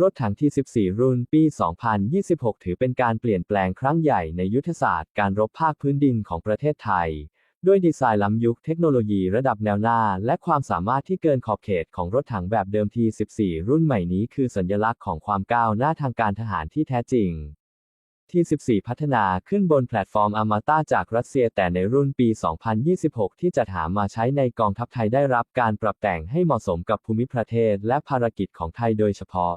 รถถังที่ 14 รุ่นปี 2026 ถือเป็นการเปลี่ยนแปลงครั้งใหญ่ในยุทธศาสตร์การรบภาคพื้นดินของประเทศไทย ด้วยดีไซน์ล้ำยุคเทคโนโลยีระดับแนวหน้า และความสามารถที่เกินขอบเขตของรถถังแบบเดิมที14 รุ่นใหม่นี้คือสัญลักษณ์ของความก้าวหน้าทางการทหารที่แท้จริงที่14 พัฒนาขึ้นบนแพลตฟอร์มอมาตะจากรัสเซียแต่ในรุ่นปี 2026 ที่จัดหามาใช้ในกองทัพไทยได้รับการปรับแต่งให้เหมาะสมกับภูมิประเทศและภารกิจของไทยโดยเฉพาะ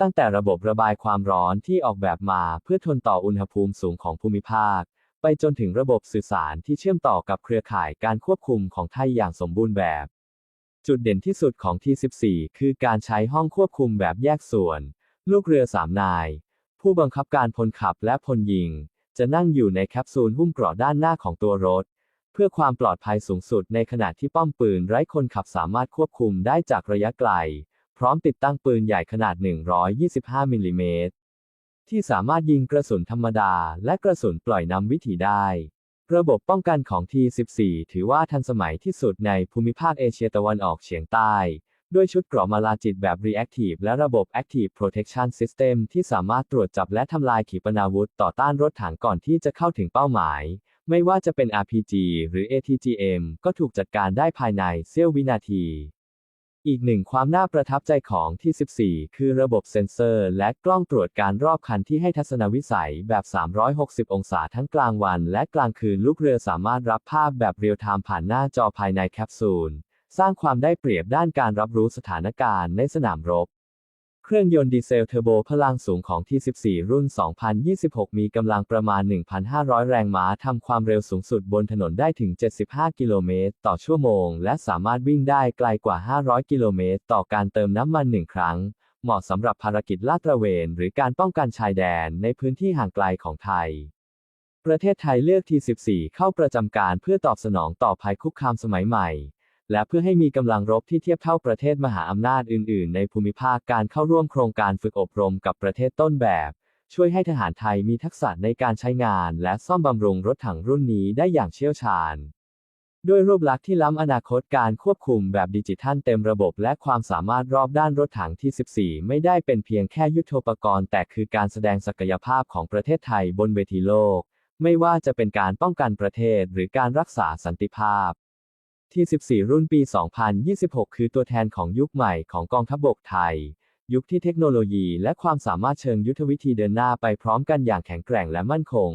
ตั้งแต่ระบบระบายความร้อนที่ออกแบบมาเพื่อทนต่ออุณหภูมิสูงของภูมิภาค ไปจนถึงระบบสื่อสารที่เชื่อมต่อกับเครือข่ายการควบคุมของไทยอย่างสมบูรณ์แบบ จุดเด่นที่สุดของ T14 คือการใช้ห้องควบคุมแบบแยกส่วน ลูกเรือสามนาย ผู้บังคับการพลขับและพลยิง จะนั่งอยู่ในแคปซูลหุ้มเกราะด้านหน้าของตัวรถ เพื่อความปลอดภัยสูงสุดในขณะที่ป้อมปืนไร้คนขับสามารถควบคุมได้จากระยะไกล พร้อมติดตั้งปืนใหญ่ขนาด 125มิลลิเมตรที่สามารถยิงกระสุนธรรมดา และกระสุนปล่อยนำวิถีได้ ระบบป้องกันของ T14 ถือว่าทันสมัยที่สุดในภูมิภาคเอเชียตะวันออกเฉียงใต้ ด้วยชุดเกราะมาลาจิตแบบ Reactive และระบบ Active Protection System ที่สามารถตรวจจับและทำลายขีปนาวุธต่อต้านรถถังก่อนที่จะเข้าถึงเป้าหมาย ไม่ว่าจะเป็น RPG หรือ ATGM ก็ถูกจัดการได้ภายในเสี้ยววินาที อีกหนึ่งความน่าประทับใจของที่ 14 คือระบบเซ็นเซอร์และกล้องตรวจการรอบคันที่ให้ทัศนวิสัยแบบ 360 องศาทั้งกลางวันและกลางคืนลูกเรือสามารถรับภาพแบบเรียลไทม์ผ่านหน้าจอภายในแคปซูล สร้างความได้เปรียบด้านการรับรู้สถานการณ์ในสนามรบ เครื่องยนต์ดีเซลเทอร์โบพลังสูงของที14 รุ่น 2026 มีกำลังประมาณ 1,500 แรงม้าทำความเร็วสูงสุดบนถนนได้ถึง 75 กิโลเมตรต่อชั่วโมง และสามารถวิ่งได้ไกลกว่า 500 กิโลเมตรต่อการเติมน้ำมันหนึ่งครั้ง เหมาะสำหรับภารกิจลาดตระเวน หรือการป้องกันชายแดนในพื้นที่ห่างไกลของไทย ประเทศไทยเลือก T14 เข้าประจำการเพื่อตอบสนองต่อภัยคุกคามสมัยใหม่ และเพื่อให้มีกำลังรบที่เทียบเท่าประเทศมหาอำนาจอื่น ๆ ในภูมิภาคการเข้าร่วมโครงการฝึกอบรมกับประเทศต้นแบบ ช่วยให้ทหารไทยมีทักษะในการใช้งาน และซ่อมบำรุงรถถังรุ่นนี้ได้อย่างเชี่ยวชาญ ด้วยรูปลักษณ์ที่ล้ำอนาคตการควบคุมแบบดิจิทัลเต็มระบบ และความสามารถรอบด้านรถถังที่ 14 ไม่ได้เป็นเพียงแค่ยุทธปกรณ์ แต่คือการแสดงศักยภาพของประเทศไทยบนเวทีโลก ไม่ว่าจะเป็นการป้องกันประเทศหรือการรักษาสันติภาพ ที่ 14 รุ่นปี 2026 คือตัวแทนของยุคใหม่ของกองทัพบกไทย ยุคที่เทคโนโลยีและความสามารถเชิงยุทธวิธีเดินหน้าไปพร้อมกันอย่างแข็งแกร่งและมั่นคง